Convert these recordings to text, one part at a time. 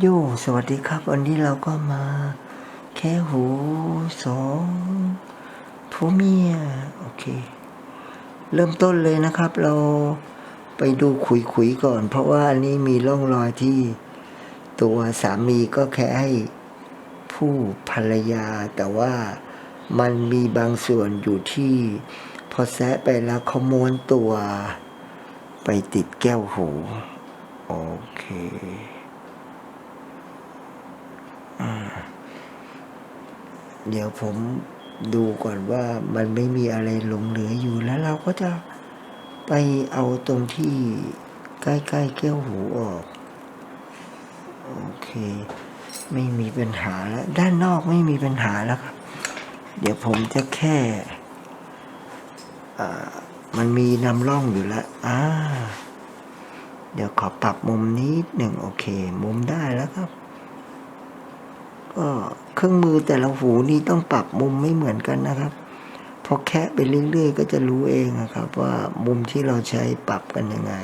โยสวัสดีครับ วันนี้เราก็มา แค่หูสองผัวเมีย โอเค เริ่มต้นเลยนะครับ เราไปดูขุยขุยๆก่อน เพราะว่าอันนี้มีร่องรอยที่ตัวสามีก็แค่ให้ผู้ภรรยา แต่ว่ามันมีบางส่วนอยู่ที่ พอแซะไปแล้วขมวนตัว ไปติดแก้วหู โอเค เดี๋ยวผมดูก่อนว่ามันไม่มีอะไรหลงเหลืออยู่แล้วเราก็จะไปเอาตรงที่ใกล้ๆแก้วหูออก โอเค ไม่มีปัญหาแล้ว ด้านนอกไม่มีปัญหาแล้วครับ เดี๋ยวผมจะแค่มันมีนำร่องอยู่แล้วอ่าเดี๋ยวขอปรับมุมนิดหนึ่งโอเค มุมได้แล้วครับ ก็เครื่องมือแต่ละหูนี่ต้องปรับมุมไม่เหมือนกันนะครับพอแคะไปเรื่อยๆ ก็จะรู้เองนะครับ ว่ามุมที่เราใช้ปรับกันยังไง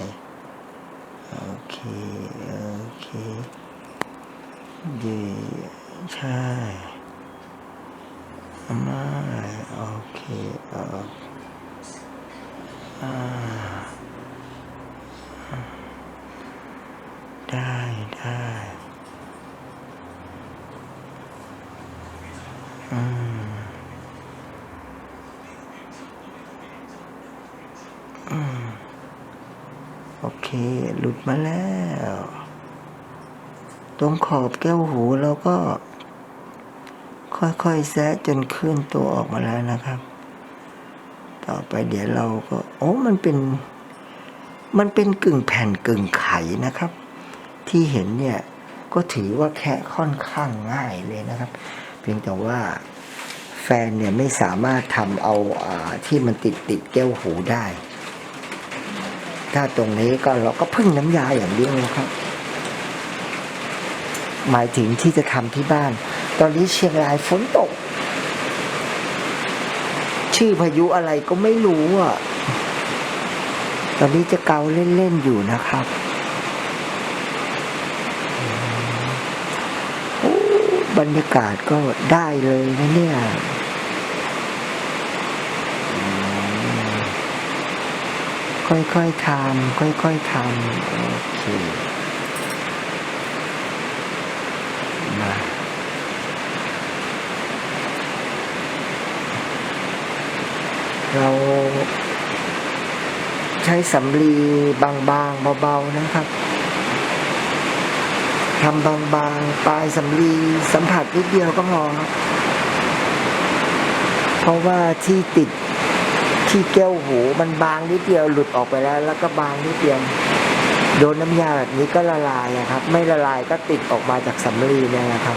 โอเค โอเคเย่ใช่ไม่โอเคเอาอ่าได้ได้ อืมอืมโอเค หลุด มาแล้ว ตรงขอบแก้วหูเราก็ ค่อยๆแซะจนเคลื่อนตัวออกมาแล้วนะครับ ต่อไปเดี๋ยวเราก็ โอ้มันเป็น มันเป็นกึ่งแผ่นกึ่งไขนะครับ ที่เห็นเนี่ยก็ถือว่าแค่ค่อนข้างง่ายเลยนะครับ เพียงแต่ว่าแฟนเนี่ยไม่สามารถทำเอาอาที่มันติดติดแก้วหูได้ ถ้าตรงนี้ก็เราก็พึ่งน้ำยาอย่างเดียวนะครับ หมายถึงที่จะทำที่บ้าน ตอนนี้เชียงรายฝนตก ชื่อพายุอะไรก็ไม่รู้อะ ตอนนี้จะเกาเล่น ๆ อยู่นะครับโอ้บรรยากาศก็ได้เลยนะเนี่ยอืม ค่อยๆทำค่อยๆทำโอเคมาเราใช้สำลีบางๆเบาๆนะครับทำบางๆปลายสำลีสัมผัสนิดเดียวก็พอครับเพราะว่าที่ติด ที่แก้วหูมันบางนิดเดียวหลุดออกไปแล้ว แล้วก็บางนิดเดียวโดนน้ำยาแบบนี้ก็ละลายอะครับ ไม่ละลายก็ติดออกมาจากสำลีเนี่ยนะครับ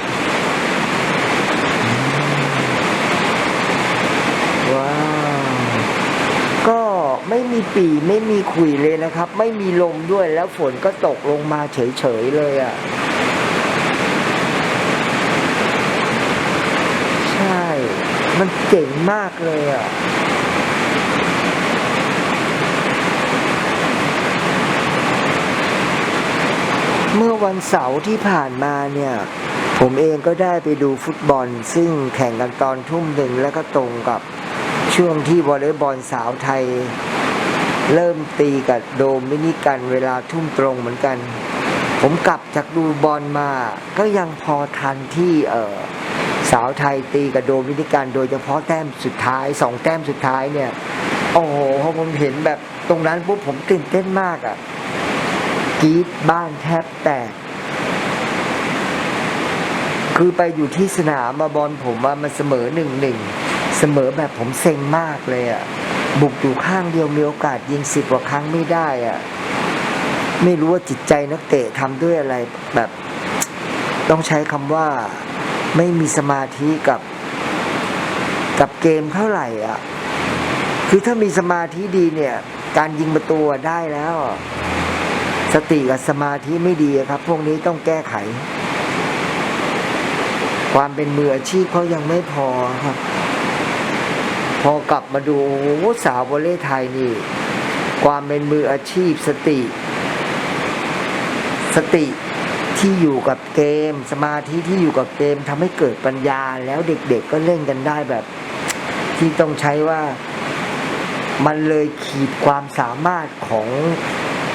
ว้าวก็ไม่มีปีไม่มีขุยเลยนะครับ ไม่มีลมด้วยแล้วฝนก็ตกลงมาเฉยๆเลยอะ่ะใช่ มันเจ๋งมากเลยอะ่ะ เมื่อวันเสาร์ที่ผ่านมาเนี่ย ผมเองก็ได้ไปดูฟุตบอล ซึ่งแข่งกันตอนทุ่มหนึ่งแล้วก็ตรงกับช่วงที่วอลเลย์บอลสาวไทย เริ่มตีกับโดมินิกันเวลาทุ่มตรงเหมือนกัน ผมกลับจากดูบอลมา ก็ยังพอทันที่เออสาวไทยตีกับโดมินิกัน โดยเฉพาะแต้มสุดท้ายสองแต้มสุดท้ายเนี่ย โอ้โหผมเห็นแบบตรงนั้นปุ๊บผมตื่นเต้นมากอะ่ะ กรีดบ้านแทบแตก คือไปอยู่ที่สนามมาบอลผมว่ามันเสมอหนึ่งหนึ่งเสมอแบบผมเซ็งมากเลยอะ่ะ บุกอยู่ข้างเดียวมีโอกาสยิงสิบกว่าครั้งไม่ได้อะ่ะ ไม่รู้ว่าจิตใจนักเตะทำด้วยอะไรแบบ ต้องใช้คำว่าไม่มีสมาธิกับ กับเกมเท่าไหร่อะ คือถ้ามีสมาธิดีเนี่ย การยิงประตูได้แล้ว สติกับสมาธิไม่ดีครับ พวกนี้ต้องแก้ไข ความเป็นมืออาชีพเขายังไม่พอครับ พอกลับมาดูสาววอลเลย์ไทยนี่ ความเป็นมืออาชีพสติ สติที่ที่อยู่กับเกม สมาธิที่อยู่กับเกมทำให้เกิดปัญญาแล้วเด็กๆก็เล่นกันได้แบบ ที่ต้องใช้ว่ามันเลยขีดความสามารถของ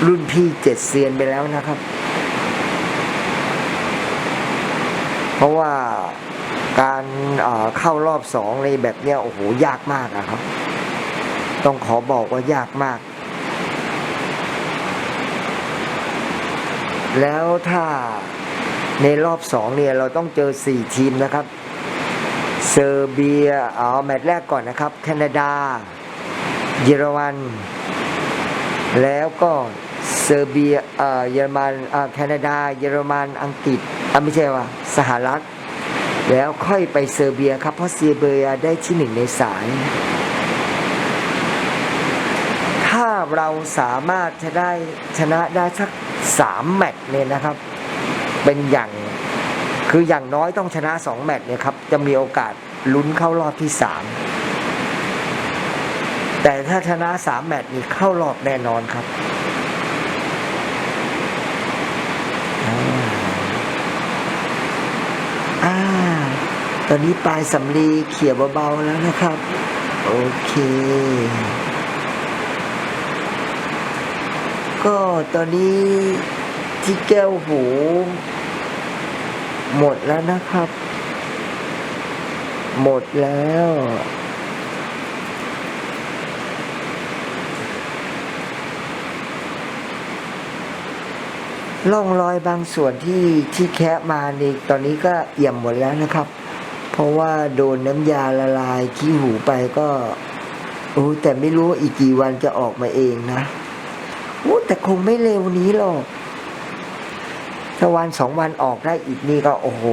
รุ่นพี่เจ็ดเซียนไปแล้วนะครับ เพราะว่าการเข้ารอบสองในแบบเนี้ยโอ้โหยากมากอะครับ ต้องขอบอกว่ายากมาก แล้วถ้าในรอบสองเนี่ยเราต้องเจอสี่ทีมนะครับ เซอร์เบียเอาแมตช์แรกก่อนนะครับ แคนาดา เยอรมัน แล้วก็ เซอร์เบียเอ่อเยอรมันแคนาดา เยอรมันอังกฤษอะไม่ใช่ว่าสหรัฐ แล้วค่อยไปเซอร์เบียครับ เพราะเซอร์เบียได้ที่หนึ่งในสาย ถ้าเราสามารถจะได้ชนะได้สักสามแมตช์เนี่ยนะครับ เป็นอย่างคืออย่างน้อยต้องชนะสองแมตช์เนี่ยครับ จะมีโอกาสลุ้นเข้ารอบที่สามแต่ถ้าชนะสามแมตช์นี่เข้ารอบแน่นอนครับอ่าอ่า ตอนนี้ปลายสำลีเขี่ยเบาๆแล้วนะครับ โอเค ก็ตอนนี้ที่แก้วหู หมดแล้วนะครับ หมดแล้วร่องรอยบางส่วนที่ที่แคะมานี่ตอนนี้ก็เอี่ยมหมดแล้วนะครับ เพราะว่าโดนน้ำยาละลายขี้หูไปก็โอ้แต่ไม่รู้อีกกี่วันจะออกมาเองนะโอ้แต่คงไม่เร็วนี้หรอกถ้าวันสองวันออกได้อีกนี่ก็ โอ้โห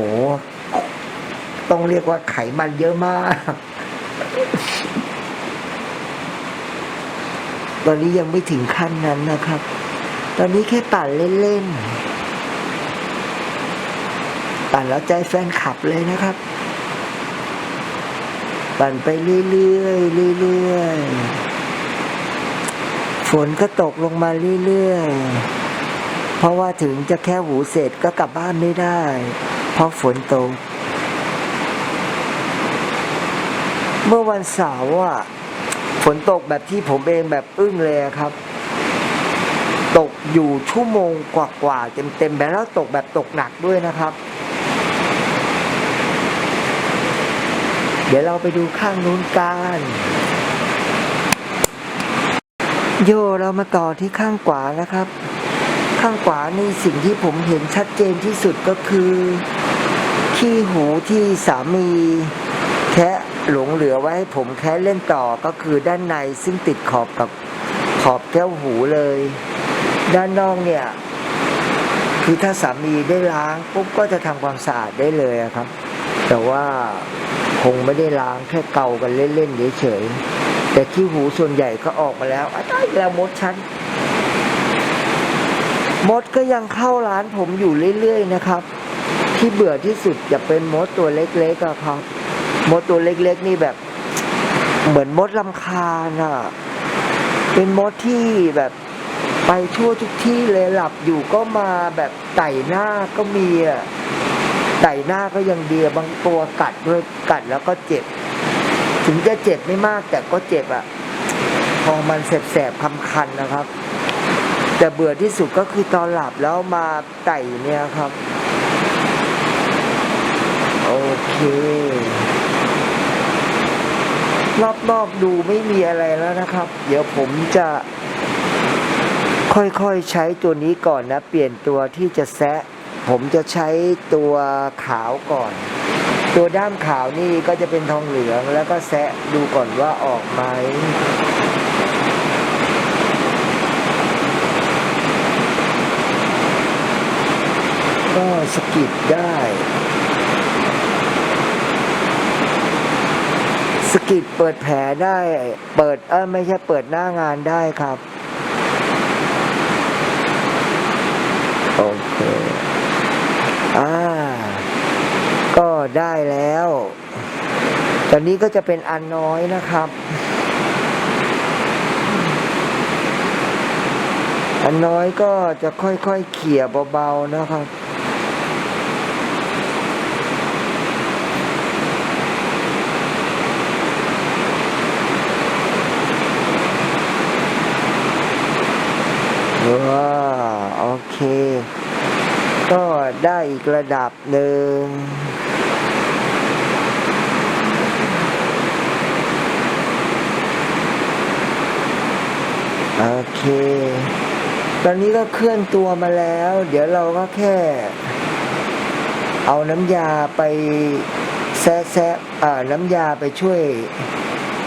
ต้องเรียกว่าไขมันเยอะมาก ตอนนี้ยังไม่ถึงขั้นนั้นนะครับ ตอนนี้แค่ปั่นเล่นๆ ปั่นแล้วใจแฟนคลับเลยนะครับ ปั่นไปเรื่อยๆเรื่อยๆฝนก็ตกลงมาเรื่อยๆเพราะว่าถึงจะแค่หูเสร็จก็กลับบ้านไม่ได้ เพราะฝนตก เมื่อวันเสาร์อะฝนตกแบบที่ผมเองแบบอึ้งเลยครับ ตกอยู่ชั่วโมงกว่าๆเต็มๆแบบแล้วตกแบบตกหนักด้วยนะครับ เดี๋ยวเราไปดูข้างนู้นกัน โยเรามาต่อที่ข้างขวานะครับ ข้างขวานี่สิ่งที่ผมเห็นชัดเจนที่สุดก็คือ ขี้หูที่สามี แคะหลงเหลือไว้ให้ผมแคะเล่นต่อก็คือด้านในซึ่งติดขอบกับขอบแก้วหูเลย ด้านนอกเนี่ย คือถ้าสามีได้ล้างปุ๊บก็จะทำความสะอาดได้เลยครับ แต่ว่า คงไม่ได้ล้างแค่เกากันเล่นๆเฉยๆแต่ขี้หูส่วนใหญ่ก็ออกมาแล้วอ้าวได้แล้วมดฉันมดก็ยังเข้าร้านผมอยู่เรื่อยๆนะครับ ที่เบื่อที่สุดจะเป็นมดตัวเล็กๆอะครับ มดตัวเล็กๆนี่แบบ เหมือนมดลำคาญอะเป็นมดที่แบบไปทั่วทุกที่เลยหลับอยู่ก็มาแบบไต่หน้าก็มีอะ ไต่หน้าก็ยังดีอะบางตัวกัดด้วยกัดแล้วก็เจ็บ ถึงจะเจ็บไม่มากแต่ก็เจ็บอะพอมันแสบๆคำคันนะครับ แต่เบื่อที่สุดก็คือตอนหลับแล้วมาไต่เนี่ยครับ โอเค รอบๆดูไม่มีอะไรแล้วนะครับ เดี๋ยวผมจะค่อยๆใช้ตัวนี้ก่อนนะ เปลี่ยนตัวที่จะแซะ ผมจะใช้ตัวขาวก่อน ตัวด้ามขาวนี่ก็จะเป็นทองเหลืองแล้วก็แซะดูก่อนว่าออกไหมก็สกิดได้สกิดเปิดแผลได้ เปิดเออไม่ใช่เปิดหน้างานได้ครับ โอเค อ่า ก็ได้แล้ว ตอนนี้ก็จะเป็นอันน้อยนะครับ อันน้อยก็จะค่อยๆเขี่ยเบาๆนะครับ ได้ อีกระดับหนึ่งโอเค ตอนนี้ก็เคลื่อนตัวมาแล้ว เดี๋ยวเราก็แค่ เอาน้ำยาไปแซะแซะน้ำยาไปช่วย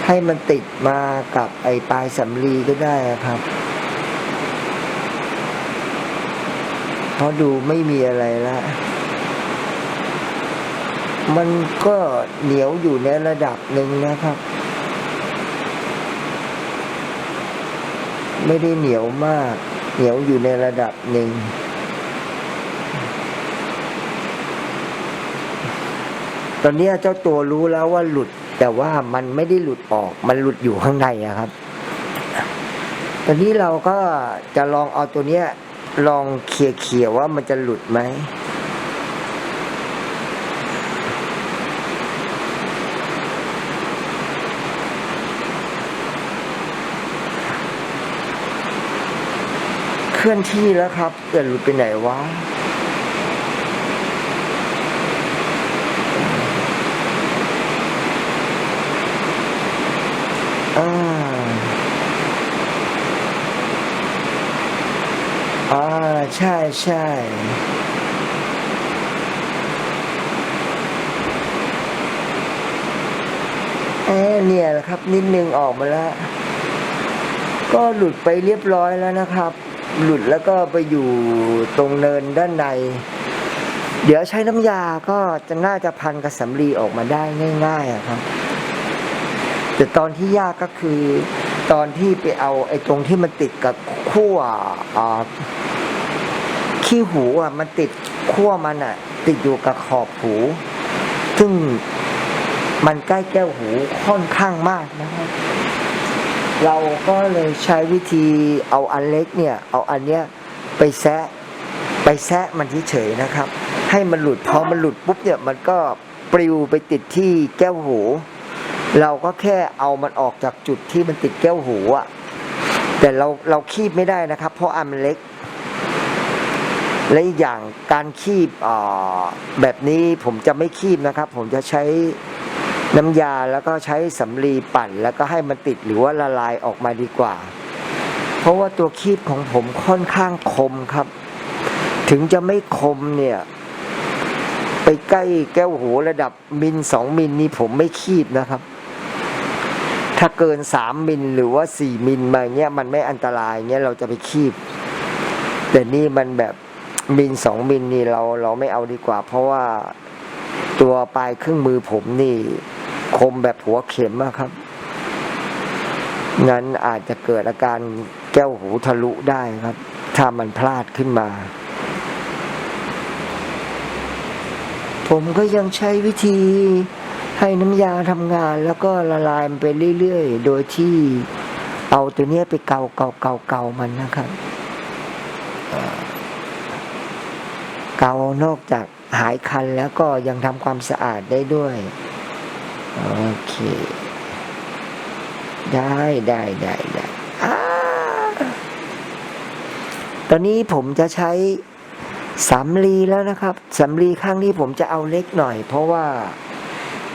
ให้มันติดมากับไอปลายสำลีก็ได้ครับ เพราะดูไม่มีอะไรละ มันก็เหนียวอยู่ในระดับหนึ่งนะครับ ไม่ได้เหนียวมาก เหนียวอยู่ในระดับหนึ่งตอนนี้เจ้าตัวรู้แล้วว่าหลุด แต่ว่ามันไม่ได้หลุดออก มันหลุดอยู่ข้างในอะครับ ตอนนี้เราก็จะลองเอาตัวเนี้ย ลองเคลียร์เขียว่ามันจะหลุดไหมเคลื่อนที่แล้วครับแต่หลุดไปไหนวะอ่า อ่าใช่ใช่เอ๊ะเนี่ยแหละครับ นิดนึงออกมาแล้ว ก็หลุดไปเรียบร้อยแล้วนะครับ หลุดแล้วก็ไปอยู่ตรงเนินด้านใน เดี๋ยวใช้น้ำยาก็จะน่าจะพันกับสำลีออกมาได้ง่ายๆครับ แต่ตอนที่ยากก็คือ ตอนที่ไปเอาไอ้ตรงที่มันติดกับขั้วขี้หูอะมันติดขั้วมันอะ ติดอยู่กับขอบหู ซึ่งมันใกล้แก้วหูค่อนข้างมากนะครับเราก็เลยใช้วิธีเอาอันเล็กเนี่ย เอาอันเนี้ยไปแซะไปแซะมันเฉยๆนะครับ ให้มันหลุดพอมันหลุดปุ๊บเนี่ยมันก็ปลิวไปติดที่แก้วหู เราก็แค่เอามันออกจากจุดที่มันติดแก้วหูอะแต่เราเราคีบไม่ได้นะครับ เพราะอันมันเล็ก และอีกอย่างการคีบแบบนี้ผมจะไม่คีบนะครับ ผมจะใช้น้ำยาแล้วก็ใช้สำลีปั่น แล้วก็ให้มันติดหรือว่าละลายออกมาดีกว่า เพราะว่าตัวคีบของผมค่อนข้างคมครับ ถึงจะไม่คมเนี่ย ไปใกล้แก้วหูระดับมิลสองมิลนี่ผมไม่คีบนะครับ ถ้าเกินสามมิลหรือว่าสี่มิลมาเงี้ยมันไม่อันตรายเงี้ยเราจะไปคีบ แต่นี่มันแบบมิลสองมิลนี่เราเราไม่เอาดีกว่า เพราะว่าตัวปลายเครื่องมือผมนี่ คมแบบหัวเข็มอะครับงั้นอาจจะเกิดอาการแก้วหูทะลุได้ครับ ถ้ามันพลาดขึ้นมา ผมก็ยังใช้วิธี ให้น้ำยาทำงานแล้วก็ละลายมันไปเรื่อยๆ โดยที่เอาตัวเนี้ยไปเกาเกาเกาเกามันนะครับเกานอกจากหายคันแล้วก็ยังทำความสะอาดได้ด้วย โอเค ได้ได้ได้ได้อ่าตอนนี้ผมจะใช้สำลีแล้วนะครับสำลีข้างนี้ผมจะเอาเล็กหน่อย เพราะว่า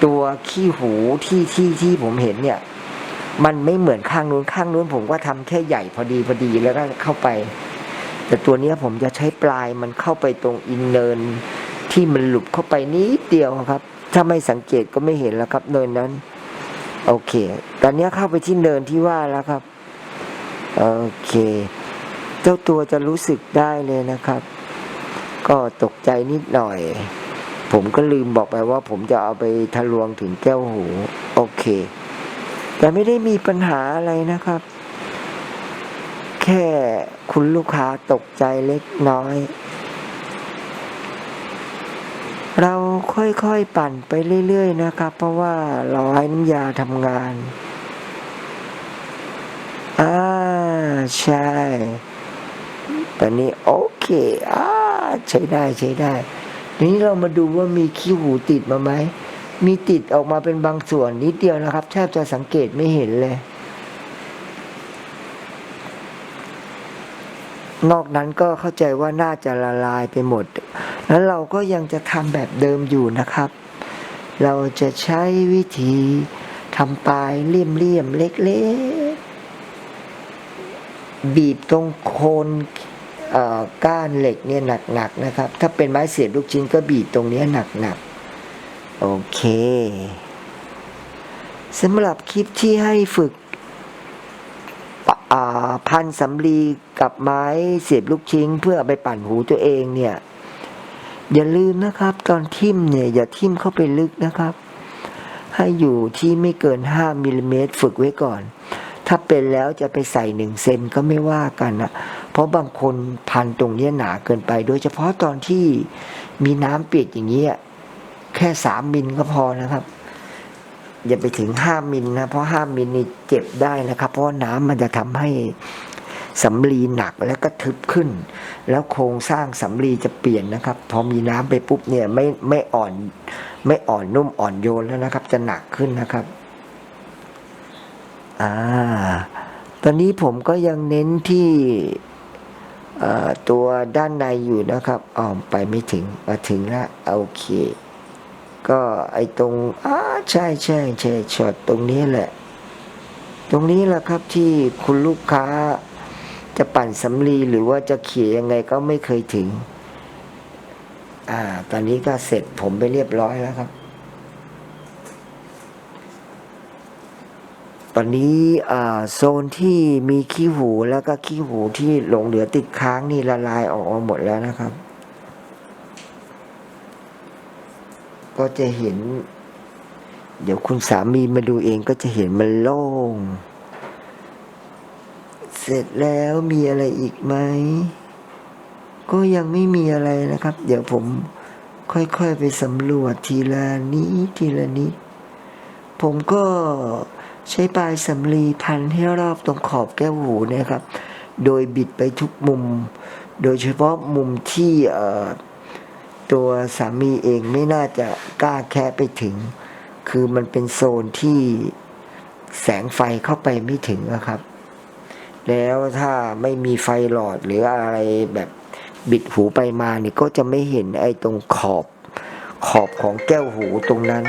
ตัวขี้หูที่ที่ที่ผมเห็นเนี่ย มันไม่เหมือนข้างนู้นข้างนู้นผมก็ทำแค่ใหญ่พอดีพอดีแล้วก็เข้าไป แต่ตัวเนี้ยผมจะใช้ปลายมันเข้าไปตรงอินเนิน ที่มันหลุดเข้าไปนิดเดียวครับ ถ้าไม่สังเกตก็ไม่เห็นแล้วครับเนินนั้น โอเค ตอนนี้เข้าไปที่เนินที่ว่าแล้วครับ โอเค เจ้าตัวจะรู้สึกได้เลยนะครับ ก็ตกใจนิดหน่อย ผมก็ลืมบอกไปว่าผมจะเอาไปทะลวงถึงแก้วหู โอเค แต่ไม่ได้มีปัญหาอะไรนะครับ แค่คุณลูกค้าตกใจเล็กน้อย เราค่อยๆปั่นไปเรื่อยๆนะครับ เพราะว่าเราให้น้ำยาทำงานอ่าใช่ ตอนนี้โอเคอ่าใช้ได้ใช้ได้ นี้เรามาดูว่ามีขี้หูติดมาไหม มีติดออกมาเป็นบางส่วนนิดเดียวนะครับแทบจะสังเกตไม่เห็นเลย นอกนั้นก็เข้าใจว่าน่าจะละลายไปหมด แล้วเราก็ยังจะทำแบบเดิมอยู่นะครับ เราจะใช้วิธีทำปลายเลี่ยมๆเล็กๆบีบตรงโคน ก้านเหล็กเนี่ยหนักๆนะครับ ถ้าเป็นไม้เสียบลูกชิ้นก็บีบตรงนี้หนักๆ โอเคสำหรับคลิปที่ให้ฝึกพันสำลีกับไม้เสียบลูกชิ้น เพื่อไปปั่นหูตัวเองเนี่ย อย่าลืมนะครับ ตอนทิ่มเนี่ย อย่าทิ่มเข้าไปลึกนะครับ ให้อยู่ที่ไม่เกิน 5มิลลิเมตรฝึกไว้ก่อน ถ้าเป็นแล้วจะไปใส่หนึ่งเซนก็ไม่ว่ากันนะ เพราะบางคนพันตรงเนี้หนาเกินไป โดยเฉพาะตอนที่มีน้ำเปียกอย่างนี้ยแค่สามมิลก็พอนะครับ อย่าไปถึงห้ามิลนะ เพราะห้ามิลนี่เจ็บได้นะครับ เพราะน้ำมันจะทำให้สำลีหนักแล้วก็ทึบขึ้น แล้วโครงสร้างสำลีจะเปลี่ยนนะครับ พอมีน้ำไปปุ๊บเนี่ยไม่ไม่อ่อน ไม่อ่อนนุ่มอ่อนโยนแล้วนะครับ จะหนักขึ้นนะครับอ่าตอนนี้ผมก็ยังเน้นที่ ตัวด้านในอยู่นะครับอ๋อไปไม่ถึงมาถึงแล้วโอเค ก็ไอตรงอ่าใช่ใช่ใช่ช็อตตรงนี้แหละ ตรงนี้แหละครับที่คุณลูกค้าจะปั่นสำลีหรือว่าจะเขี่ยยังไงก็ไม่เคยถึง อ่า ตอนนี้ก็เสร็จผมไปเรียบร้อยแล้วครับ ตอนนี้โซนที่มีขี้หูแล้วก็ขี้หูที่หลงเหลือติดค้างนี่ละลายออกมาหมดแล้วนะครับ ก็จะเห็น เดี๋ยวคุณสามีมาดูเองก็จะเห็นมันโล่ง เสร็จแล้วมีอะไรอีกไหม ก็ยังไม่มีอะไรนะครับ เดี๋ยวผมค่อยๆไปสำรวจทีละนี้ทีละนี้ ผมก็ ใช้ปลายสำลีพันให้รอบตรงขอบแก้วหูนะครับ โดยบิดไปทุกมุม โดยเฉพาะมุมที่ตัวสามีเองไม่น่าจะกล้าแค่ไปถึง คือมันเป็นโซนที่แสงไฟเข้าไปไม่ถึงนะครับ แล้วถ้าไม่มีไฟหลอดหรืออะไรแบบบิดหูไปมานี่ก็จะไม่เห็นไอ้ตรงขอบขอบของแก้วหูตรงนั้น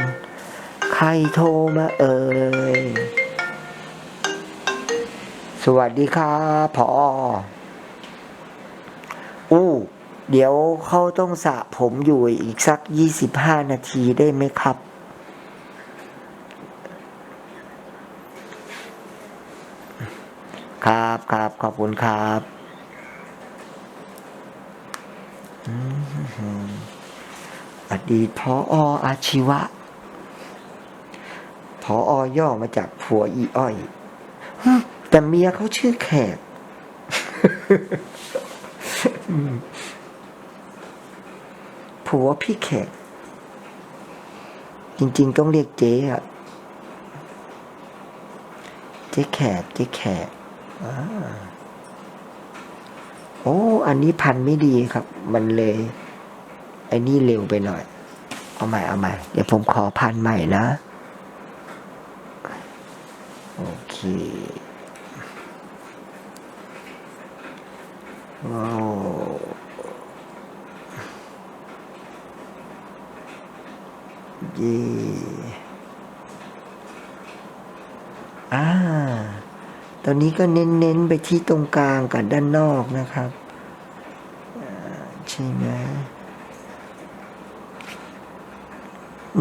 ใครโทรมาเอ่ย สวัสดีครับพออู้เดี๋ยวเขาต้องสระผมอยู่อีกสักยี่สิบห้านาทีได้ไหมครับ ครับครับขอบคุณครับออดีตพออาชีวะ พออย่อมาจากผัวอีอ้อยฮึแต่เมียเขาชื่อแขกอืมผัวพี่แขก จริง ๆ ต้องเรียกเจ๊อะเจ๊แขกเจ๊แขกอ่าโอ้ อันนี้พันไม่ดีครับ มันเลยไอ้นี่เร็วไปหน่อย เอาใหม่เอาใหม่ เดี๋ยวผมขอพันใหม่นะ โอเคว้าวเย่อ่า ตอนนี้ก็เน้นๆไปที่ตรงกลางกับด้านนอกนะครับใช่ไหม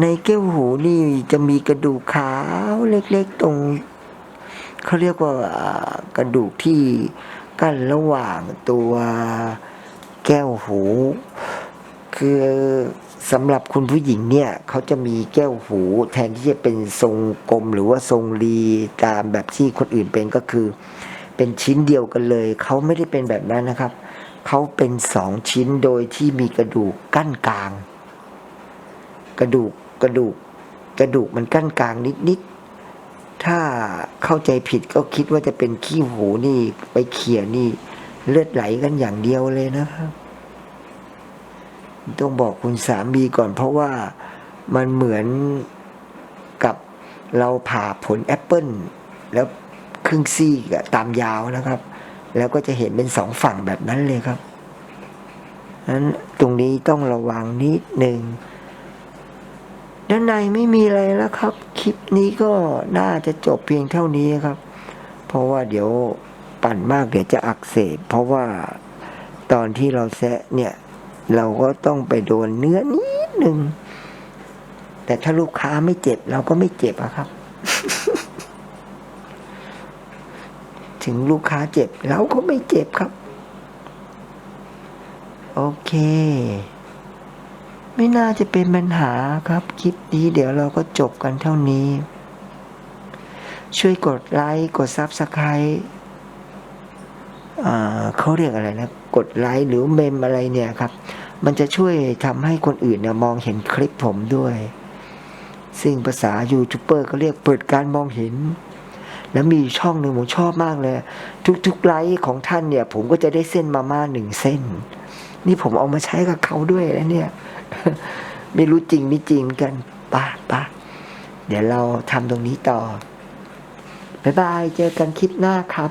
ในแก้วหูนี่จะมีกระดูกขาวเล็กๆตรง เขาเรียกว่ากระดูกที่กั้นระหว่างตัวแก้วหู คือสำหรับคุณผู้หญิงเนี่ยเขาจะมีแก้วหู แทนที่จะเป็นทรงกลมหรือว่าทรงรีตามแบบที่คนอื่นเป็นก็คือ เป็นชิ้นเดียวกันเลย เขาไม่ได้เป็นแบบนั้นนะครับ เขาเป็นสองชิ้นโดยที่มีกระดูกกั้นกลาง กระดูกกระดูก กระดูกมันกั้นกลางนิดๆ ถ้าเข้าใจผิดก็คิดว่าจะเป็นขี้หูนี่ ไปเขี่ยนี่ เลือดไหลกันอย่างเดียวเลยนะครับ ต้องบอกคุณสามีก่อนเพราะว่ามันเหมือนกับเราผ่าผลแอปเปิลแล้วครึ่งซี่ตามยาวนะครับ แล้วก็จะเห็นเป็นสองฝั่งแบบนั้นเลยครับนั้นตรงนี้ต้องระวังนิดหนึ่ง ด้านในไม่มีอะไรแล้วครับ คลิปนี้ก็น่าจะจบเพียงเท่านี้ครับ เพราะว่าเดี๋ยวปั่นมากเดี๋ยวจะอักเสบ เพราะว่าตอนที่เราแซะเนี่ย เราก็ต้องไปโดนเนื้อนิดหนึ่งแต่ถ้าลูกค้าไม่เจ็บ เราก็ไม่เจ็บอะครับ ถึงลูกค้าเจ็บ เราก็ไม่เจ็บครับ โอเค ไม่น่าจะเป็นปัญหาครับ คลิปนี้เดี๋ยวเราก็จบกันเท่านี้ ช่วยกดไลค์ กด Subscribe อ่าเขาเรียกอะไรนะ กดไลค์หรือเมมอะไรเนี่ยครับ มันจะช่วยทำให้คนอื่นเนี่ยมองเห็นคลิปผมด้วย ซึ่งภาษายูทูบเบอร์เขาเรียกเปิดการมองเห็น แล้วมีช่องหนึ่งผมชอบมากเลย ทุกๆไลค์ของท่านเนี่ย ผมก็จะได้เส้นมาม่าหนึ่งเส้น นี่ผมเอามาใช้กับเขาด้วยนะเนี่ย ไม่รู้จริงไม่จริงกันป่ะป่ะเดี๋ยวเราทำตรงนี้ต่อ บ๊ายบาย เจอกันคลิปหน้าครับ